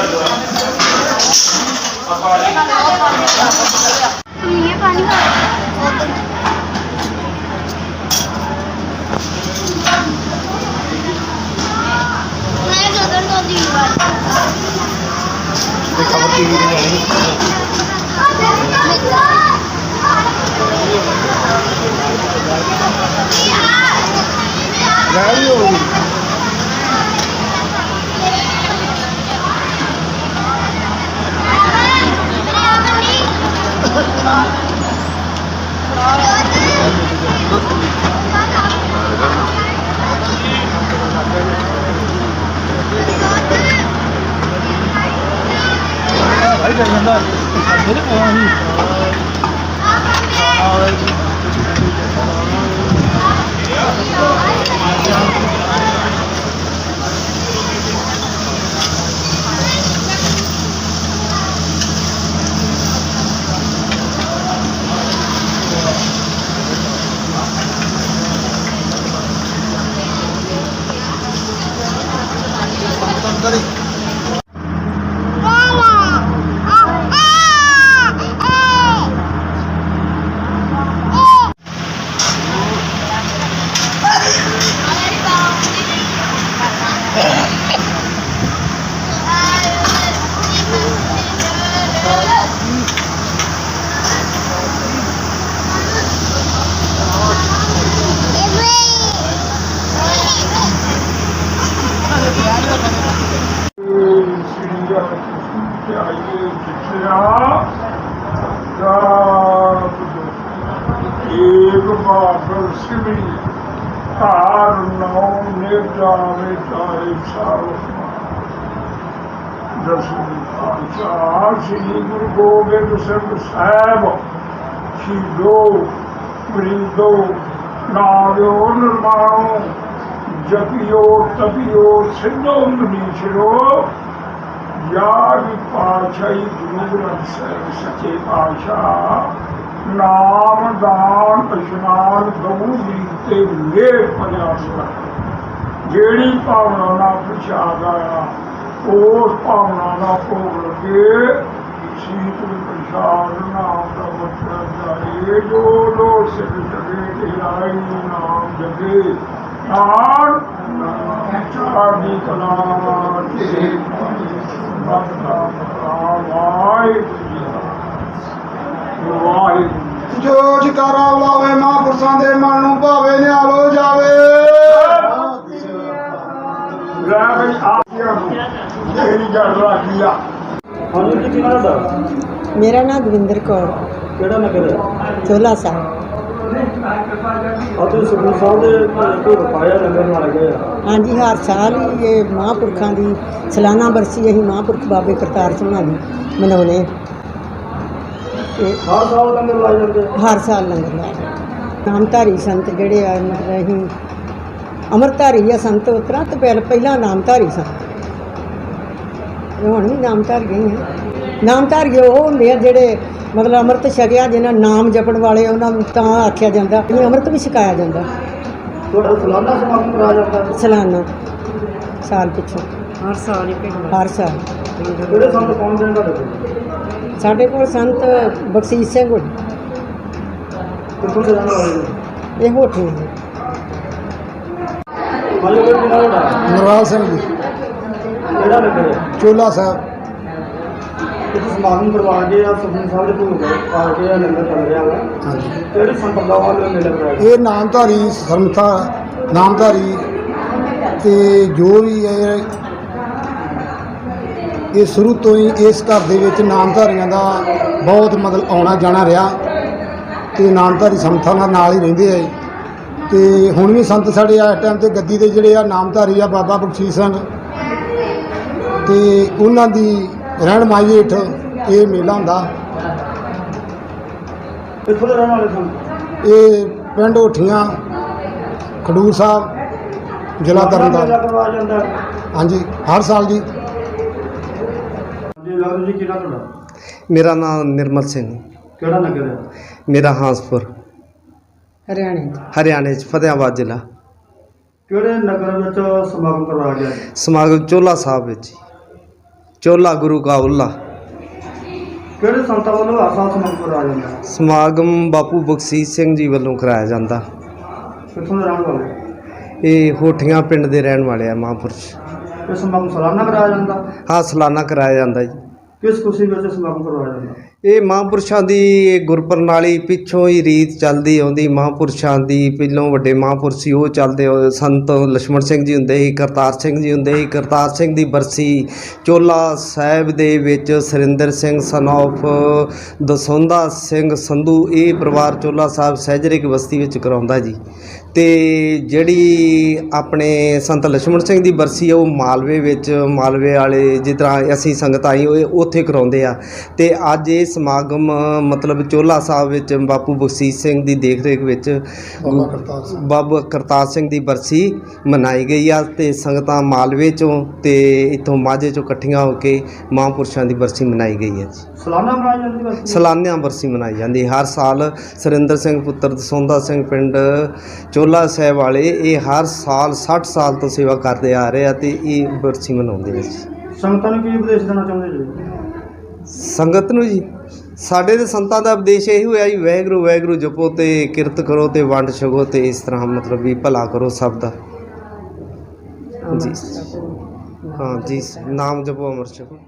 ये पानी का मैं गगन को दी बात ये खबर की नहीं है गाड़ी होगी ਜਾਂਦਾ ਮੇਰੇ ਕੋਲ ਨਹੀਂ ਏਕ ਬਾਬਰ ਸਿਵੀ ਧਾਰ ਨੌ ਨਿਰਜਾਵੇ ਤਾਰੇ ਸਾਰਸ ਦਸਵੀਂ ਪਾਤਸ਼ਾਹ ਸ੍ਰੀ ਗੁਰੂ ਗੋਬਿੰਦ ਸਿੰਘ ਸਾਹਿਬ ਸ਼ੀਲੋ ਮਰੀਦੋ ਨਾਲਿਓ ਨਿਰਮਾਣੋ ਜਪਿਓ ਤਪਿਓ ਸਿੱਧੋ ਮਨੀਸ਼ਰੋ ਯਾਦ ਪਾਤਸ਼ਾਹੀ ਗੁਰੂ ਗ੍ਰੰਥ ਸਾਹਿਬ ਸੱਚੇ ਪਾਤਸ਼ਾਹ ਨਾਮ ਦਾਨ ਇਸ਼ਨਾਨ ਗਊ ਜੀ ਤੇ ਮੇਰ ਪਰਿਆਸ ਜਿਹੜੀ ਭਾਵਨਾ ਨਾਲ ਪ੍ਰਸ਼ਾਦ ਆਇਆ, ਉਸ ਭਾਵਨਾ ਦਾ ਭੋਗ ਲੱਗੇ ਸ਼ੀਤਲ ਪ੍ਰਸ਼ਾਦ ਨਾਮ ਦਾ ਵਚਨ ਜਾਏ, ਜੋ ਲੋ ਸਿਰ ਜਗੇ ਤੇ ਆਈ ਨਾਮ ਜਗੇ। ਨਾਮ ਚਾਰਦੀ ਕਲਾ ਤੇ ਵਾਹਿਗੁਰੂ ਵਾਹਿਗੁਰੂ ਜੋ ਜਕਾਰਾ ਲਾਵੇ ਮਹਾਂਪੁਰਸ਼ਾਂ ਦੇ ਮਨ ਨੂੰ ਭਾਵੇ ਨਿਹਾਲੋ ਜਾਵੇ। ਲੈ ਬਈ ਆ ਗਿਆ ਤੇਰੀ ਜੜ ਰੱਖੀ ਆ ਹਾਂਜੀ ਜੀ ਕਿਹਨਾਂ ਦਾ ਮੇਰਾ ਨਾਮ ਦਵਿੰਦਰ ਕੌਰ। ਕਿਹੜਾ ਨਗਰ ਹੈ? ਚੋਲਾ ਸਾਹਿਬ। ਅਤੇ ਸੁਖਮਨੀ ਸਾਹਿਬ ਦੇ ਕੋਈ ਰੁਪਾਇਆ ਲੰਗਰ ਨਾਲ ਗਏ ਆ ਹਾਂਜੀ ਹਰ ਸਾਲ ਹੀ ਇਹ ਮਹਾਂਪੁਰਖਾਂ ਦੀ ਸਾਲਾਨਾ ਬਰਸੀ ਅਸੀਂ ਮਹਾਂਪੁਰਖ ਬਾਬੇ ਕਰਤਾਰ ਸਿੰਘ ਦੀ ਮਨਾਉਂਦੇ ਹਾਂ। ਤੇ ਹਰ ਸਾਲ ਲੰਗਰ ਲਾਏ ਜਾਂਦੇ ਆ। ਹਰ ਸਾਲ ਲੰਗਰ ਲਾਇਆ ਨਾਮਧਾਰੀ ਸੰਤ ਜਿਹੜੇ ਆ ਮਤਲਬ ਅਸੀਂ ਅਮਰਧਾਰੀ ਆ ਸੰਤ ਉਤਰਾ ਤੇ ਪਹਿਲ ਪਹਿਲਾਂ ਨਾਮਧਾਰੀ ਸੰਤ ਇਹ ਹੁਣ ਵੀ ਨਾਮਧਾਰੀ ਹੀ ਆ ਨਾਮਧਾਰੀ ਉਹ ਹੁੰਦੇ ਆ ਜਿਹੜੇ ਮਤਲਬ ਅੰਮ੍ਰਿਤ ਛਕਿਆ ਜਿਹਨਾਂ ਨਾਮ ਜਪਣ ਵਾਲੇ ਉਹਨਾਂ ਨੂੰ ਤਾਂ ਆਖਿਆ ਜਾਂਦਾ ਇਹ ਅੰਮ੍ਰਿਤ ਵੀ ਛਕਾਇਆ ਜਾਂਦਾ। ਤੁਹਾਡਾ ਸਾਲਾਨਾ ਸਮਾਗਮ ਕਰਾਇਆ ਜਾਂਦਾ? ਹੈ। ਸਾਲਾਨਾ ਸਾਲ ਪਿੱਛੋਂ। ਹਰ ਸਾਲ ਹੀ ਪਿੰਡ ਹਰ ਸਾਲ। ਕਿਹੜੇ ਸੰਤ ਕੌਣ ਦੇ ਤੁਹਾਡੇ ਕੋਲ? ਸਾਡੇ ਕੋਲ ਸੰਤ ਬਖਸ਼ੀਸ਼ ਸਿੰਘ ਹੋਣੀ। ਕਿੱਥੋਂ ਦੇ ਰਹਿਣ ਵਾਲੇ ਨੇ? ਇਹ ਹੋਠੀਆਂ ਨੇ। ਨਰਵਾਲ ਸਿੰਘ ਜੀ। ਕਿਹੜਾ ਹੈ? ਚੋਲਾ ਸਾਹਿਬ। ਕਿੱਥੇ ਸਮਾਗਮ ਕਰਵਾ ਕੇ ਆ ਸੁਖਮਨੀ ਸਾਹਿਬ ਦੇ ਭੋਗ ਪਾ ਕੇ ਆ ਲੰਗਰ ਚੱਲ ਰਿਹਾ ਵਾ। ਹਾਂਜੀ। ਕਿਹੜੀ ਸੰਪਰਦਾ ਵਾਲੇ ਮੇਲੇ ਕਰਾਇਆ ਇਹ ਨਾਮਧਾਰੀ ਸੰਤਾ ਨਾਮਧਾਰੀ ਤੇ ਜੋ ਵੀ ਹੈ ਇਹ ਸ਼ੁਰੂ ਤੋਂ ਹੀ ਇਸ ਘਰ ਦੇ ਵਿੱਚ ਨਾਮਧਾਰੀਆਂ ਦਾ ਬਹੁਤ ਮਤਲਬ ਆਉਣਾ ਜਾਣਾ ਰਿਹਾ ਤੇ ਨਾਮਧਾਰੀ ਸੰਤਾਂ ਨਾਲ ਨਾਲ ਹੀ ਰਹਿੰਦੇ ਆ ਤੇ ਹੁਣ ਵੀ ਸੰਤ ਸਾਡੇ ਆ ਟਾਈਮ ਤੇ ਗੱਦੀ ਦੇ ਜਿਹੜੇ ਆ ਨਾਮਧਾਰੀ ਆ ਬਾਬਾ ਬਖਸ਼ੀਸ਼ ਸਿੰਘ ਤੇ ਉਹਨਾਂ ਦੀ ਰਹਿਨਮਾਈ ਹੇਠ ਇਹ ਮੇਲਾ ਹੁੰਦਾ। ਕਿੱਥੋਂ ਦੇ ਰਹਿਣ ਵਾਲੇ ਸਨ? ਇਹ ਪਿੰਡ ਹੋਠੀਆਂ ਖਡੂਰ ਸਾਹਿਬ ਜ਼ਿਲ੍ਹਾ ਤਰਨਤਾਰਨ। ਜਾਂਦਾ। ਹੈ। ਹਾਂਜੀ ਹਰ ਸਾਲ ਜੀ। ਜੀ ਲਾਲ ਜੀ ਕਿਹੜਾ ਤੁਹਾਡਾ? ਮੇਰਾ ਨਾਮ ਨਿਰਮਲ ਸਿੰਘ ਕਿਹੜਾ ਨਗਰ ਹੈ? ਮੇਰਾ ਹਾਂਸਪੁਰ। ਹਰਿਆਣੇ 'ਚ। ਹਰਿਆਣੇ ਚ ਫਤਿਆਬਾਦ ਜ਼ਿਲ੍ਹਾ। ਕਿਹੜੇ ਨਗਰ ਵਿੱਚ ਸਮਾਗਮ ਕਰਵਾਇਆ ਗਿਆ? ਸਮਾਗਮ ਚੋਲਾ ਸਾਹਿਬ ਵਿੱਚ। ਜੀ। ਚੋਲਾ ਗੁਰੂ ਕਾ ਉੱਲਾ। ਕਿਹੜੇ ਸੰਤਾਂ ਵੱਲੋਂ ਸਾਲ ਸਮਾਗਮ ਕਰਵਾਇਆ ਜਾਂਦਾ? ਹੈ? ਸਮਾਗਮ ਬਾਪੂ ਬਖਸ਼ੀਸ਼ ਸਿੰਘ ਜੀ ਵੱਲੋਂ ਕਰਾਇਆ ਜਾਂਦਾ। ਕਿੱਥੋਂ ਦੇ ਰਹਿਣ ਵਾਲੇ? ਇਹ ਹੋਠੀਆਂ ਪਿੰਡ ਦੇ ਰਹਿਣ ਵਾਲੇ ਆ ਮਹਾਂਪੁਰਸ਼। ਇਹ ਸਮਾਗਮ ਸਾਲਾਨਾ ਕਰਾਇਆ ਜਾਂਦਾ? ਹਾਂ ਸਾਲਾਨਾ ਕਰਾਇਆ ਜਾਂਦਾ ਜੀ। ਕਿਸ ਖੁਸ਼ੀ ਵਿੱਚ ਸਮਾਗਮ ਕਰਵਾਇਆ ਜਾਂਦਾ? ਇਹ ਮਹਾਂਪੁਰਸ਼ਾਂ ਦੀ ਗੁਰਪ੍ਰਣਾਲੀ ਪਿੱਛੋਂ ਹੀ ਰੀਤ ਚੱਲਦੀ ਆਉਂਦੀ, ਮਹਾਂਪੁਰਸ਼ਾਂ ਦੀ ਪਹਿਲੋਂ ਵੱਡੇ ਮਹਾਂਪੁਰਸ਼ ਸੀ, ਉਹ ਚੱਲਦੇ ਸੰਤ ਲక్ష్మణ ਸਿੰਘ ਜੀ ਹੁੰਦੇ ਸੀ, ਕਰਤਾਰ ਸਿੰਘ ਜੀ ਹੁੰਦੇ ਸੀ, ਕਰਤਾਰ ਸਿੰਘ ਦੀ ਬਰਸੀ, ਚੋਲਾ ਸਾਹਿਬ ਦੇ ਵਿੱਚ ਸਰਿੰਦਰ ਸਿੰਘ ਸਨ ਆਫ ਦਸੌਂਦਾ ਸਿੰਘ ਸੰਧੂ, ਇਹ ਪਰਿਵਾਰ ਚੋਲਾ ਸਾਹਿਬ ਸਹਿਜਰਿਕ ਬਸਤੀ ਵਿੱਚ ਕਰਾਉਂਦਾ ਜੀ। ਤੇ ਜਿਹੜੀ ਆਪਣੇ ਸੰਤ ਲక్ష్మణ ਸਿੰਘ ਦੀ ਬਰਸੀ ਉਹ ਮਾਲਵੇ ਵਿੱਚ, ਮਾਲਵੇ ਵਾਲੇ ਜਿਸ ਤਰ੍ਹਾਂ ਅਸੀਂ ਸੰਗਤ ਆਈ ਹੋਏ ਉੱਥੇ ਕਰਾਉਂਦੇ ਆ। ਤੇ ਅੱਜ ਇਹ ਸਮਾਗਮ ਮਤਲਬ ਚੋਲਾ ਸਾਹਿਬ ਵਿੱਚ ਬਾਪੂ ਬਖਸ਼ੀਸ਼ ਸਿੰਘ ਦੀ ਦੇਖ ਰੇਖ ਵਿੱਚ ਬਾਬਾ ਕਰਤਾਰ ਸਿੰਘ। ਬਾਬਾ ਕਰਤਾਰ ਸਿੰਘ ਦੀ ਬਰਸੀ ਮਨਾਈ ਗਈ ਆ ਤੇ ਸੰਗਤਾਂ ਮਾਲਵੇ ਚੋਂ ਤੇ ਇੱਥੋਂ ਮਾਝੇ ਚੋਂ ਇਕੱਠੀਆਂ ਹੋ ਕੇ ਮਹਾਂਪੁਰਸ਼ਾਂ ਦੀ ਬਰਸੀ ਮਨਾਈ ਗਈ ਹੈ ਜੀ। ਸਲਾਨਾ ਮਨਾਈ ਜਾਂਦੀ ਬਸ ਸਲਾਨਿਆਂ ਬਰਸੀ ਮਨਾਈ ਜਾਂਦੀ। ਹਰ ਸਾਲ ਸੁਰਿੰਦਰ ਸਿੰਘ ਪੁੱਤਰ ਦਸੌਂਦਾ ਸਿੰਘ ਪਿੰਡ ਚੋਲਾ ਸਾਹਿਬ ਵਾਲੇ ਇਹ ਹਰ ਸਾਲ 60 ਸਾਲ ਤੋਂ ਸੇਵਾ ਕਰਦੇ ਆ ਰਹੇ ਆ ਤੇ ਇਹ ਬਰਸੀ ਮਨਾਉਂਦੇ ਆ ਜੀ। ਸੰਗਤਾਂ ਨੂੰ ਕੀ ਉਪਦੇਸ਼ ਦੇਣਾ ਚਾਹੁੰਦੇ ਜੀ? ਸੰਗਤ ਨੂੰ ਜੀ ਸਾਡੇ ਦੇ ਸੰਤਾਂ ਦਾ ਉਪਦੇਸ਼ ਇਹ ਹੋਇਆ ਜੀ ਵੈਗਰੂ ਵੈਗਰੂ ਜਪੋ ਤੇ ਕਿਰਤ ਕਰੋ ਤੇ ਵੰਡ ਛਕੋ ਤੇ ਇਸ ਤਰ੍ਹਾਂ ਮਤਲਬ ਵੀ ਭਲਾ ਕਰੋ ਸਭ ਦਾ। ਜੀ। ਹਾਂ ਜੀ ਨਾਮ ਜਪੋ ਅਮਰ ਛਕੋ।